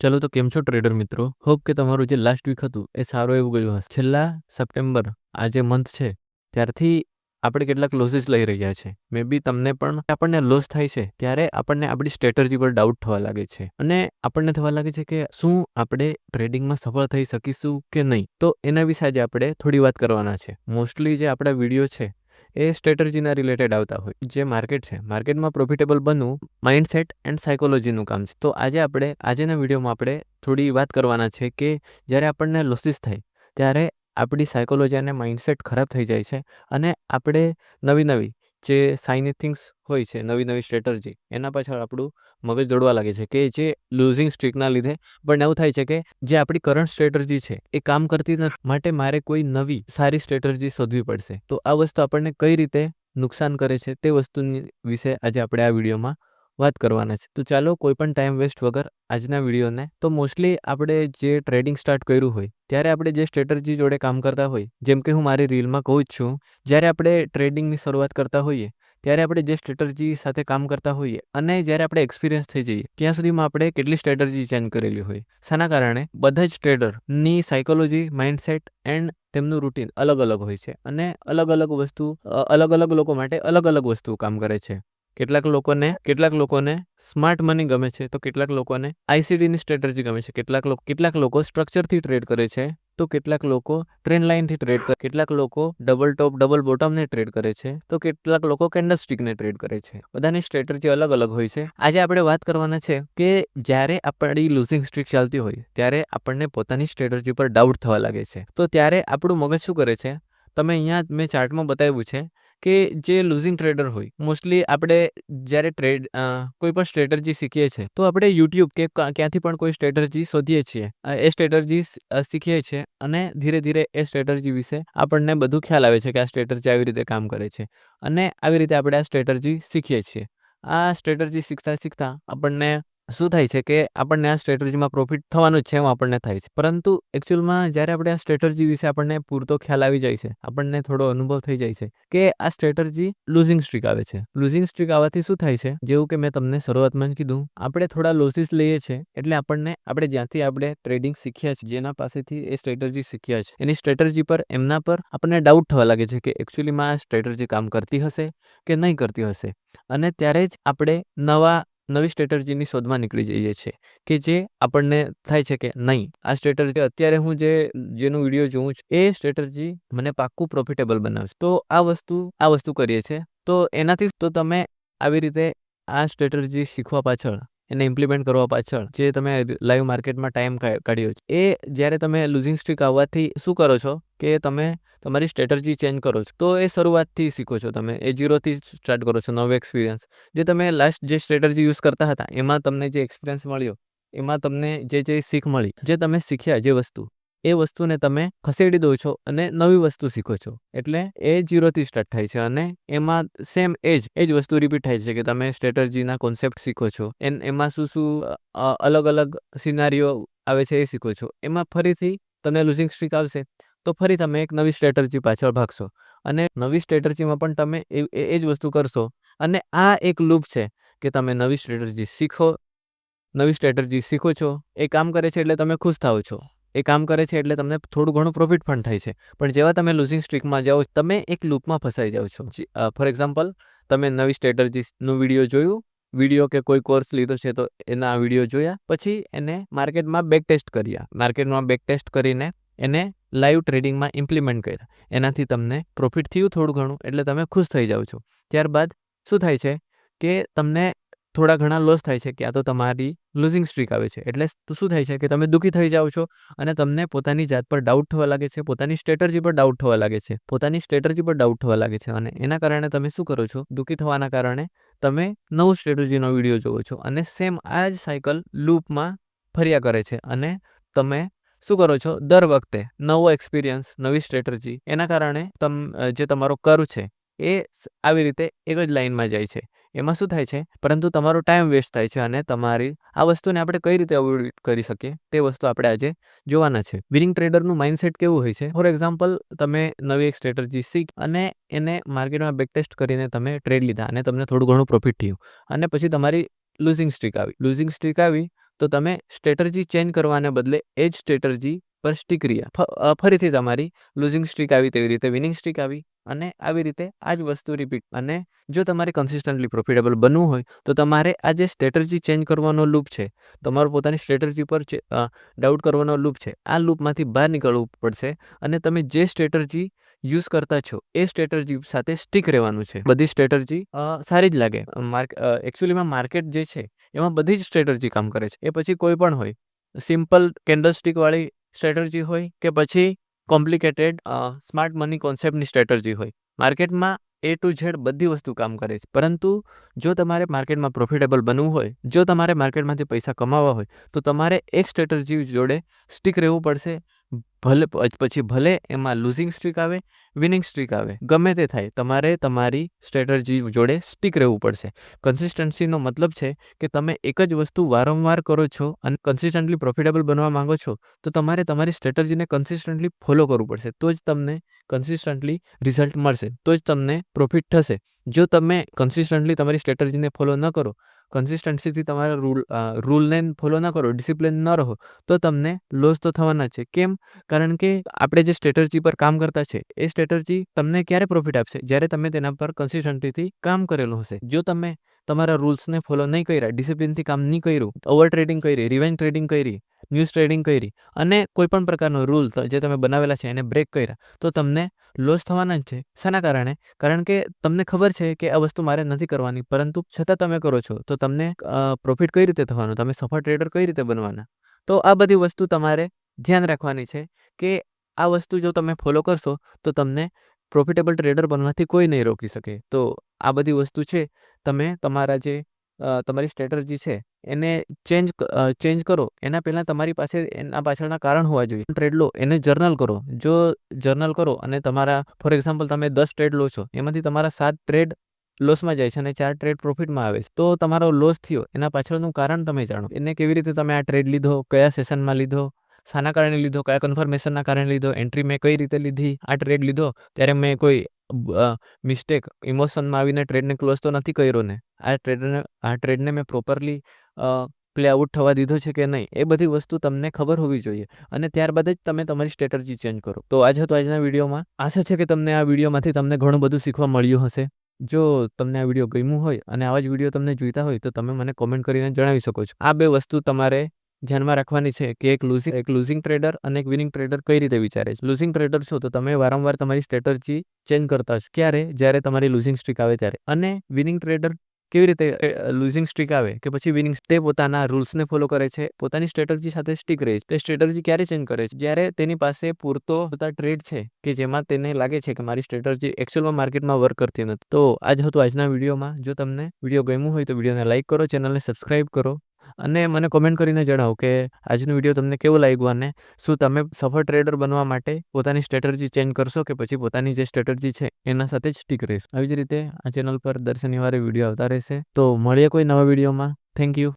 ચાલો તો કેમ છો ટ્રેડર મિત્રો? હોપ કે તમારું જે લાસ્ટ વીક હતું એ સારું એવું ગયું હશે. છેલ્લા સપ્ટેમ્બર આ જે મંથ છે, ત્યારથી આપણે કેટલાક લોસીસ લઈ રહ્યા છે. મે બી તમને પણ આપણને લોસ થાય છે, ત્યારે આપણને આપણી સ્ટ્રેટર્જી પર ડાઉટ થવા લાગે છે. અને આપણને થવા લાગે છે કે શું આપણે ટ્રેડિંગમાં સફળ થઈ શકીશું કે નહીં? તો એના વિશે આજે આપણે થોડી વાત કરવાના છે. મોસ્ટલી જે આપણા વીડિયો છે એ સ્ટ્રેટર્જીના રિલેટેડ આવતા હોય. જે માર્કેટ છે, માર્કેટમાં પ્રોફિટેબલ બનવું માઇન્ડસેટ એન્ડ સાયકોલોજીનું કામ છે. તો આજે આપણે, આજેના વિડીયોમાં આપણે થોડી વાત કરવાના છે કે જ્યારે આપણને લોસીસ થાય, ત્યારે આપણી સાયકોલોજી અને માઇન્ડસેટ ખરાબ થઈ જાય છે અને આપણે નવી નવી જે સાઇની થિંગ્સ હોય છે, નવી નવી સ્ટ્રેટર્જી એના પાછળ આપણું મગજ દોડવા લાગે છે કે જે લૂઝિંગ સ્ટ્રીકના લીધે. પણ એવું થાય છે કે જે આપણી કરંટ સ્ટ્રેટર્જી છે, એ કામ કરતી નથી. માટે મારે કોઈ નવી સારી સ્ટ્રેટર્જી શોધવી પડશે. તો આ વસ્તુ આપણને કઈ રીતે નુકસાન કરે છે તે વસ્તુની વિશે આજે આપણે આ વિડીયોમાં વાત કરવાના છે. તો ચાલો કોઈ પણ ટાઈમ વેસ્ટ વગર આજના વિડીયોને, તો મોસ્ટલી આપણે જે ટ્રેડિંગ સ્ટાર્ટ કર્યું હોય, ત્યારે આપણે જે સ્ટ્રેટર્જી જોડે કામ કરતા હોય, જેમ કે હું મારી રીલમાં કહું જ છું, જ્યારે આપણે ટ્રેડિંગની શરૂઆત કરતા હોઈએ, ત્યારે આપણે જે સ્ટ્રેટર્જી સાથે કામ કરતા હોઈએ અને જ્યારે આપણે એક્સપિરિયન્સ થઈ જઈએ, ત્યાં સુધીમાં આપણે કેટલી સ્ટ્રેટર્જી ચેન્જ કરેલી હોય. શાના કારણે બધા જ ટ્રેડરની સાયકોલોજી માઇન્ડસેટ એન્ડ તેમનું રૂટીન અલગ અલગ હોય છે અને અલગ અલગ વસ્તુ અલગ અલગ લોકો માટે અલગ અલગ વસ્તુ કામ કરે છે. કેટલાક લોકોને કેટલાક લોકોને સ્માર્ટ મની ગમે છે, તો કેટલાક લોકોને આઈસીડીની સ્ટ્રેટર્જી ગમે છે. કેટલાક લોકો કેટલાક લોકો સ્ટ્રક્ચરથી ટ્રેડ કરે છે, તો કેટલાક લોકો ટ્રેન લાઇનથી ટ્રેડ કરે, કેટલાક લોકો ડબલ ટોપ ડબલ બોટમને ટ્રેડ કરે છે, તો કેટલાક લોકો કેન્ડલસ્ટિકને ટ્રેડ કરે છે. બધાની સ્ટ્રેટર્જી અલગ અલગ હોય છે. આજે આપણે વાત કરવાના છે કે જ્યારે આપણી લૂઝિંગ સ્ટ્રીક ચાલતી હોય, ત્યારે આપણને પોતાની સ્ટ્રેટર્જી પર ડાઉટ થવા લાગે છે. તો ત્યારે આપણું મગજ શું કરે છે? તમે અહીંયા મેં ચાર્ટમાં બતાવ્યું છે કે જે લૂઝિંગ ટ્રેડર હોય મોસ્ટલી આપણે જ્યારે ટ્રેડ કોઈ પણ સ્ટ્રેટર્જી શીખીએ છીએ, તો આપણે યુટ્યુબ કે ક્યાંથી પણ કોઈ સ્ટ્રેટર્જી શોધીએ છીએ એ સ્ટ્રેટર્જી શીખીએ છીએ અને ધીરે ધીરે એ સ્ટ્રેટર્જી વિશે આપણને બધું ખ્યાલ આવે છે કે આ સ્ટ્રેટર્જી આવી રીતે કામ કરે છે અને આવી રીતે આપણે આ સ્ટ્રેટર્જી શીખીએ છીએ. આ સ્ટ્રેટર્જી શીખતા શીખતા આપણને શું થાય છે કે આપણને આ સ્ટ્રેટર્જીમાં પ્રોફિટ થવાનું જ છે એમ આપણને થાય છે. પરંતુ એકચ્યુઅલમાં જ્યારે આપણે આ સ્ટ્રેટર્જી વિશે આપણને પૂરતો ખ્યાલ આવી જાય છે, આપણને થોડો અનુભવ થઈ જાય છે કે આ સ્ટ્રેટર્જી લૂઝિંગ સ્ટ્રીક આવે છે. લૂઝિંગ સ્ટ્રીક આવવાથી શું થાય છે? જેવું કે મેં તમને શરૂઆતમાં જ કીધું, આપણે થોડા લોસીસ લઈએ છીએ એટલે આપણને આપણે જ્યાંથી આપણે ટ્રેડિંગ શીખ્યા છે જેના પાસેથી એ સ્ટ્રેટર્જી શીખ્યા છે. એની સ્ટ્રેટર્જી પર, એમના પર આપણને ડાઉટ થવા લાગે છે કે એકચ્યુઅલીમાં આ સ્ટ્રેટર્જી કામ કરતી હશે કે નહીં કરતી હશે. અને ત્યારે જ આપણે નવા નવી સ્ટ્રેટર્જીની શોધમાં નીકળી જઈએ છીએ કે જે આપણને થાય છે કે નહીં. આ સ્ટ્રેટર્જી અત્યારે હું જે, જેનું વીડિયો જોઉં છું, એ સ્ટ્રેટર્જી મને પાક્કું પ્રોફિટેબલ બનાવશે. તો આ વસ્તુ આ વસ્તુ કરીએ છીએ. તો એનાથી તો તમે આવી રીતે આ સ્ટ્રેટર્જી શીખવા પાછળ એને ઇમ્પ્લિમેન્ટ કરવા પાછળ જે તમે લાઈવ માર્કેટમાં ટાઈમ કાઢ્યો છે. એ જ્યારે તમે લૂઝિંગ સ્ટ્રીક આવવાથી શું કરો છો? કે તમે તમારી સ્ટ્રેટર્જી ચેન્જ કરો છો. તો એ શરૂઆતથી શીખો છો તમે. એ ઝીરોથી સ્ટાર્ટ કરો છો નવો એક્સપિરિયન્સ જે તમે લાસ્ટ જે સ્ટ્રેટર્જી યુઝ કરતા હતા, એમાં તમને જે એક્સપિરિયન્સ મળ્યો, એમાં તમને જે જે શીખ મળી, જે તમે શીખ્યા, જે વસ્તુ એ વસ્તુને તમે ખસેડી દો છો અને નવી વસ્તુ શીખો છો. એટલે એ જીરોથી સ્ટાર્ટ થાય છે અને એમાં સેમ એજ એ જ વસ્તુ રિપીટ થાય છે કે તમે સ્ટ્રેટર્જીના કોન્સેપ્ટ શીખો છો. એન એમાં શું શું અલગ અલગ સિનારીઓ આવે છે એ શીખો છો. એમાં ફરીથી તમને લૂઝિંગ સ્ટ્રીક આવશે. તો ફરી તમે એક નવી સ્ટ્રેટર્જી પાછળ ભાગશો અને નવી સ્ટ્રેટર્જીમાં પણ તમે એ જ વસ્તુ કરશો અને આ એક લૂપ છે કે તમે નવી સ્ટ્રેટર્જી શીખો, નવી સ્ટ્રેટર્જી શીખો છો. એ કામ કરે છે એટલે તમે ખુશ થાઓ છો. એ કામ કરે છે એટલે તમને થોડું ઘણું પ્રોફિટ પણ થાય છે. પણ જેવા તમે લૂઝિંગ સ્ટ્રીકમાં જાઓ, તમે એક લૂપમાં ફસાઈ જાઓ છો. ફોર એક્ઝામ્પલ તમે નવી સ્ટ્રેટર્જીનું વીડિયો જોયું વીડિયો કે કોઈ કોર્સ લીધો છે તો એના વીડિયો જોયા, પછી એને માર્કેટમાં બેક ટેસ્ટ કર્યા. માર્કેટમાં બેક ટેસ્ટ કરીને એને લાઈવ ટ્રેડિંગમાં ઇમ્પ્લિમેન્ટ કર્યા. એનાથી તમને પ્રોફિટ થયું થોડું ઘણું, એટલે તમે ખુશ થઈ જાઓ છો. ત્યારબાદ શું થાય છે કે તમને થોડા ઘણા લોસ થાય છે ક્યાં તો તમારી લૂઝિંગ સ્ટ્રીક આવે છે. એટલે શું થાય છે કે તમે દુઃખી થઈ જાઓ છો અને તમને પોતાની જાત પર ડાઉટ થવા લાગે છે, પોતાની સ્ટ્રેટર્જી પર ડાઉટ થવા લાગે છે, પોતાની સ્ટ્રેટર્જી પર ડાઉટ થવા લાગે છે અને એના કારણે તમે શું કરો છો? દુઃખી થવાના કારણે તમે નવું સ્ટ્રેટર્જીનો વીડિયો જોવો છો અને સેમ આ જ સાયકલ લૂપમાં ફર્યા કરે છે અને તમે શું કરો છો? દર વખતે નવો એક્સપિરિયન્સ નવી સ્ટ્રેટર્જી એના કારણે તમ, જે તમારો કર છે એ આવી રીતે એક જ લાઇનમાં જાય છે. એમાં શું થાય છે? પરંતુ તમારો ટાઈમ વેસ્ટ થાય છે અને તમારી આ વસ્તુને આપણે કઈ રીતે અવોઇડ કરી શકીએ? તે વસ્તુ આપણે આજે જોવાના છે. વિનિંગ ટ્રેડરનું માઇન્ડસેટ કેવું હોય છે? ફોર એક્ઝામ્પલ તમે નવી એક સ્ટ્રેટર્જી શીખ અને એને માર્કેટમાં બેક ટેસ્ટ કરીને તમે ટ્રેડ લીધા અને તમને થોડું ઘણું પ્રોફિટ થયું. અને પછી તમારી લૂઝિંગ સ્ટ્રીક આવી. લૂઝિંગ સ્ટ્રીક આવી તો તમે સ્ટ્રેટર્જી ચેન્જ કરવાને બદલે એ જ સ્ટ્રેટર્જી પર સ્ટીક રહ્યા. ફરીથી તમારી લૂઝિંગ સ્ટ્રીક આવી તેવી રીતે વિનિંગ સ્ટ્રીક આવી. અને આવી રીતે આ જ વસ્તુ રિપીટ અને જો તમારે કન્સિસ્ટન્ટલી પ્રોફિટેબલ બનવું હોય, તો તમારે આ જે સ્ટ્રેટર્જી ચેન્જ કરવાનો લૂપ છે, તમારો પોતાની સ્ટ્રેટર્જી પર ડાઉટ કરવાનો લૂપ છે, આ લૂપમાંથી બહાર નીકળવું પડશે અને તમે જે સ્ટ્રેટર્જી યુઝ કરતા છો, એ સ્ટ્રેટર્જી સાથે સ્ટીક રહેવાનું છે. બધી સ્ટ્રેટર્જી સારી જ લાગે. માર્ક એકચ્યુઅલીમાં માર્કેટ જે છે, એમાં બધી જ સ્ટ્રેટર્જી કામ કરે છે. એ પછી કોઈ પણ હોય સિમ્પલ કેન્ડલસ્ટિકવાળી સ્ટ્રેટર્જી હોય કે પછી કોમ્પ્લિકેટેડ સ્માર્ટ મની કોન્સેપ્ટની સ્ટ્રેટર્જી હોય. માર્કેટમાં એ ટુ ઝેડ બધી વસ્તુ કામ કરે છે. પરંતુ જો તમારે માર્કેટમાં પ્રોફિટેબલ બનવું હોય, જો તમારે માર્કેટમાંથી પૈસા કમાવા હોય, તો તમારે એક સ્ટ્રેટર્જી જોડે સ્ટીક રહેવું પડશે. ભલે પછી ભલે એમાં લૂઝિંગ સ્ટ્રીક આવે વિનિંગ સ્ટ્રીક આવે, ગમે તે થાય, તમારે તમારી સ્ટ્રેટર્જી જોડે સ્ટીક રહેવું પડશે. કન્સિસ્ટન્સીનો મતલબ છે કે તમે એક જ વસ્તુ વારંવાર કરો છો અને કન્સિસ્ટન્ટલી પ્રોફિટેબલ બનવા માંગો છો, તો તમારે તમારી સ્ટ્રેટર્જીને કન્સિસ્ટન્ટલી ફોલો કરવું પડશે. તો જ તમને કન્સિસ્ટન્ટલી રિઝલ્ટ મળશે. તો જ તમને પ્રોફિટ થશે. જો તમે કન્સિસ્ટન્ટલી તમારી સ્ટ્રેટર્જીને ફોલો ન કરો કન્સિસ્ટન્સીથી તમારા રૂલ રૂલને ફોલો ના કરો ડિસિપ્લિન ન રહો, તો તમને લોસ તો થવાના છે. કેમ? કારણ કે આપણે જે સ્ટ્રેટર્જી પર કામ કરતા છે, એ સ્ટ્રેટર્જી તમને ક્યારે પ્રોફિટ આપશે? જ્યારે તમે તેના પર કન્સિસ્ટન્સીથી કામ કરેલું હશે. જો તમે તમારા રૂલ્સને ફોલો નહીં કર્યા, ડિસિપ્લિનથી કામ નહીં કર્યું ઓવર ટ્રેડિંગ કરી, રિવેન્જ ટ્રેડિંગ કરી, ન્યૂઝ ટ્રેડિંગ કરી અને કોઈ પણ પ્રકારનો રૂલ જે તમે બનાવેલા છે એને બ્રેક કર્યા, તો તમને લોસ થવાના જ છે. શાના કારણે? કારણ કે તમને ખબર છે કે આ વસ્તુ મારે નથી કરવાની, પરંતુ છતાં તમે કરો છો, તો તમને પ્રોફિટ કઈ રીતે થવાનું? તમે સફળ ટ્રેડર કઈ રીતે બનવાના? તો આ બધી વસ્તુ તમારે ધ્યાન રાખવાની છે કે આ વસ્તુ જો તમે ફોલો કરશો, તો તમને પ્રોફિટેબલ ટ્રેડર બનવાથી કોઈ નહીં રોકી શકે. તો આ બધી વસ્તુ છે. તમે તમારા જે તમારી સ્ટ્રેટર્જી છે, એને ચેન્જ ચેન્જ કરો. એના પહેલાં તમારી પાસે એના પાછળના કારણ હોવા જોઈએ. ટ્રેડ લો, એને જર્નલ કરો. જો જર્નલ કરો અને તમારા ફોર એક્ઝામ્પલ તમે દસ ટ્રેડ લો છો, એમાંથી તમારા સાત ટ્રેડ લોસમાં જાય છે અને ચાર ટ્રેડ પ્રોફિટમાં આવે છે. તો તમારો લોસ થયો. એના પાછળનું કારણ તમે જાણો. એને કેવી રીતે તમે આ ટ્રેડ લીધો? કયા સેશનમાં લીધો? શાના કારણે લીધો, કયા કન્ફર્મેશનના કારણે લીધો એન્ટ્રી મેં કઈ રીતે લીધી, આ ટ્રેડ લીધો, ત્યારે મેં કોઈ મિસ્ટેક ઇમોશનમાં આવીને ટ્રેડને ક્લોઝ તો નથી કર્યો ને. આ ટ્રેડને આ ટ્રેડને મેં પ્રોપરલી પ્લે આઉટ થવા દીધો છે કે નહીં, એ બધી વસ્તુ તમને ખબર હોવી જોઈએ. અને ત્યારબાદ જ તમે તમારી સ્ટ્રેટર્જી ચેન્જ કરો. તો આજ હતો આજના વિડીયોમાં. આશા છે કે તમને આ વિડીયોમાંથી તમને ઘણું બધું શીખવા મળ્યું હશે. જો તમને આ વીડિયો ગમ્યું હોય અને આવા જ વીડિયો તમને જોઈતા હોય તો તમે મને કોમેન્ટ કરીને જણાવી શકો છો. આ બે વસ્તુ તમારે ધ્યાનમાં રાખવાની છે કે એક લૂઝિંગ એક લૂઝિંગ ટ્રેડર અને એક વિનિંગ ટ્રેડર કઈ રીતે વિચારે છે? લૂઝિંગ ટ્રેડર છો તો તમે વારંવાર તમારી સ્ટ્રેટર્જી ચેન્જ કરતા હશો. ક્યારે? જ્યારે તમારી લૂઝિંગ સ્ટ્રીક આવે ત્યારે. અને વિનિંગ ટ્રેડર કેવી રીતે લૂઝિંગ સ્ટ્રીક આવે કે પછી વિનિંગ તે પોતાના રૂલ્સને ફોલો કરે છે, પોતાની સ્ટ્રેટર્જી સાથે સ્ટીક રહે છે. તે સ્ટ્રેટર્જી ક્યારે ચેન્જ કરે છે? જ્યારે તેની પાસે પૂરતો બધા ટ્રેડ છે કે જેમાં તેને લાગે છે કે મારી સ્ટ્રેટર્જી એકચ્યુઅલમાં માર્કેટમાં વર્ક કરતી નથી. તો આજ હતું આજના વિડીયોમાં. જો તમને વીડિયો ગમ્યું હોય તો વિડીયોને લાઇક કરો, ચેનલને સબસ્ક્રાઇબ કરો. અને મને કોમેન્ટ કરીને જણાવો કે આજનો વીડિયો તમને કેવો લાગ્યો અને શું તમે સફળ ટ્રેડર બનવા માટે પોતાની સ્ટ્રેટર્જી ચેન્જ કરશો કે પછી પોતાની જે સ્ટ્રેટર્જી છે એના સાથે જ સ્ટીક રહેશો? આવી જ રીતે આ ચેનલ પર દર શનિવારે વીડિયો આવતા રહેશે. તો મળીએ કોઈ નવા વિડીયોમાં થેન્ક યુ